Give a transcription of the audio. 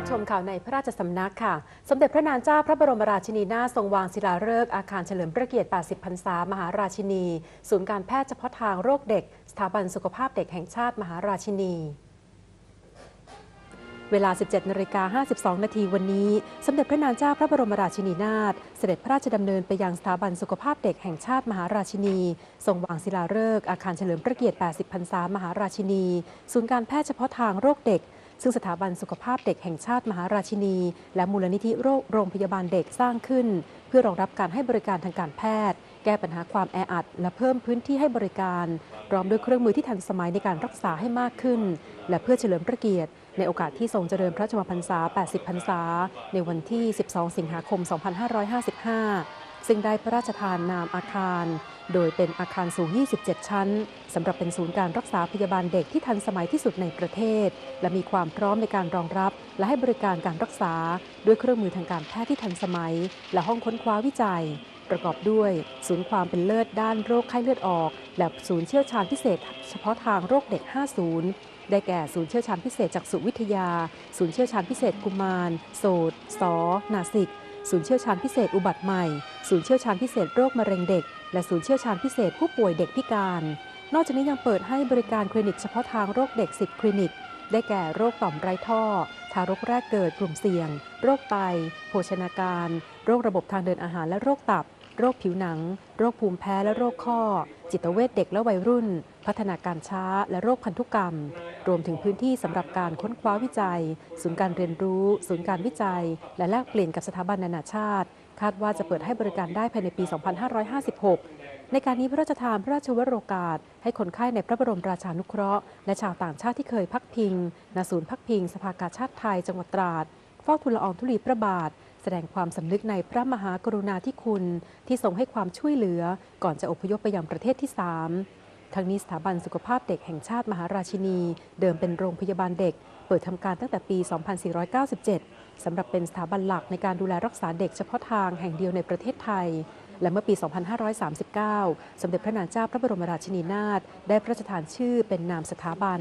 รับชมข่าวในพระราชสำนักค่ะ สมเด็จพระนางเจ้าพระบรมราชินีนาถทรงวางศิลาฤกษ์อาคารเฉลิมพระเกียรติ 80 พรรษามหาราชินี ศูนย์การแพทย์เฉพาะทางโรคเด็ก สถาบันสุขภาพเด็กแห่งชาติมหาราชินีเวลา 17นาฬิกา52 นาทีวันนี้ สมเด็จพระนางเจ้าพระบรมราชินีนาถ เสด็จพระราชดำเนินไปยังสถาบันสุขภาพเด็กแห่งชาติมหาราชินี ทรงวางศิลาฤกษ์อาคารเฉลิมพระเกียรติ 80 พรรษามหาราชินี ศูนย์การแพทย์เฉพาะทางโรคเด็ก ซึ่งสถาบันสุขภาพเด็กแห่งชาติมหาราชินี และมูลนิธิโรคโรงพยาบาลเด็กสร้างขึ้น เพื่อรองรับการให้บริการทางการแพทย์ แก้ปัญหาความแออัด และเพิ่มพื้นที่ให้บริการพร้อมด้วยเครื่องมือที่ทันสมัยในการรักษาให้มากขึ้น และเพื่อเฉลิมพระเกียรติ ในโอกาสที่ทรงเจริญพระชนมพรรษา 80 พรรษา ในวันที่ 12 สิงหาคม 2555 ซึ่งได้พระราชทานนามอาคาร โดยเป็นอาคารสูง 27 ชั้นสำหรับเป็นศูนย์การรักษาพยาบาลเด็กที่ทันสมัยที่สุดในประเทศ และมีความพร้อมในการรองรับ และให้บริการการรักษา ด้วยเครื่องมือทางการแพทย์ที่ทันสมัย และห้องค้นคว้าวิจัย ประกอบด้วย ศูนย์ความเป็นเลิศด้านโรคไข้เลือดออก และศูนย์เชี่ยวชาญพิเศษ เฉพาะทางโรคเด็ก 50ได้แก่ศูนย์เชี่ยวชาญพิเศษจากสุวิทยา ศูนย์เชี่ยวชาญพิเศษกุมาร โสตสอนาสิก ศูนย์เชี่ยวชาญพิเศษอุบัติใหม่ ศูนย์เชี่ยวชาญพิเศษโรคมะเร็งเด็ก และศูนย์เชี่ยวชาญพิเศษผู้ป่วยเด็กพิการ นอกจากนี้ยังเปิดให้บริการคลินิกเฉพาะทางโรคเด็ก 10 คลินิก ได้แก่โรคต่อมไร้ท่อ ทารกแรกเกิดกลุ่มเสี่ยง โรคไต โภชนาการ โรคระบบทางเดินอาหารและโรคตับ โรคผิวหนัง โรคภูมิแพ้และโรคข้อ จิตเวชเด็กและวัยรุ่น พัฒนาการช้าและโรคพันธุกรรม รวมถึงพื้นที่สำหรับการค้นคว้าวิจัย ศูนย์การเรียนรู้ ศูนย์การวิจัย และแลกเปลี่ยนกับสถาบันนานาชาติ คาดว่าจะเปิดให้บริการได้ภายในปี 2556 ในการนี้พระราชทานพระราชวโรกาส ให้คนไข้ในพระบรมราชานุเคราะห์ และชาวต่างชาติที่เคยพักพิงณศูนย์พักพิง สภากาชาติไทย จังหวัดตราดเฝ้าทูลละอองธุลีพระบาทแสดงความสำนึกในพระมหากรุณาธิคุณ ที่ทรงให้ความช่วยเหลือ ก่อนจะอพยพไปยังประเทศที่ 3 ทั้งนี้สถาบันสุขภาพเด็กแห่งชาติมหาราชินี เดิมเป็นโรงพยาบาลเด็ก เปิดทำการตั้งแต่ปี 2497 สำหรับเป็นสถาบันหลักในการดูแลรักษาเด็กเฉพาะทางแห่งเดียวในประเทศไทย และเมื่อปี 2539 สมเด็จพระนางเจ้าพระบรมราชินีนาถได้พระราชทานชื่อเป็นนามสถาบัน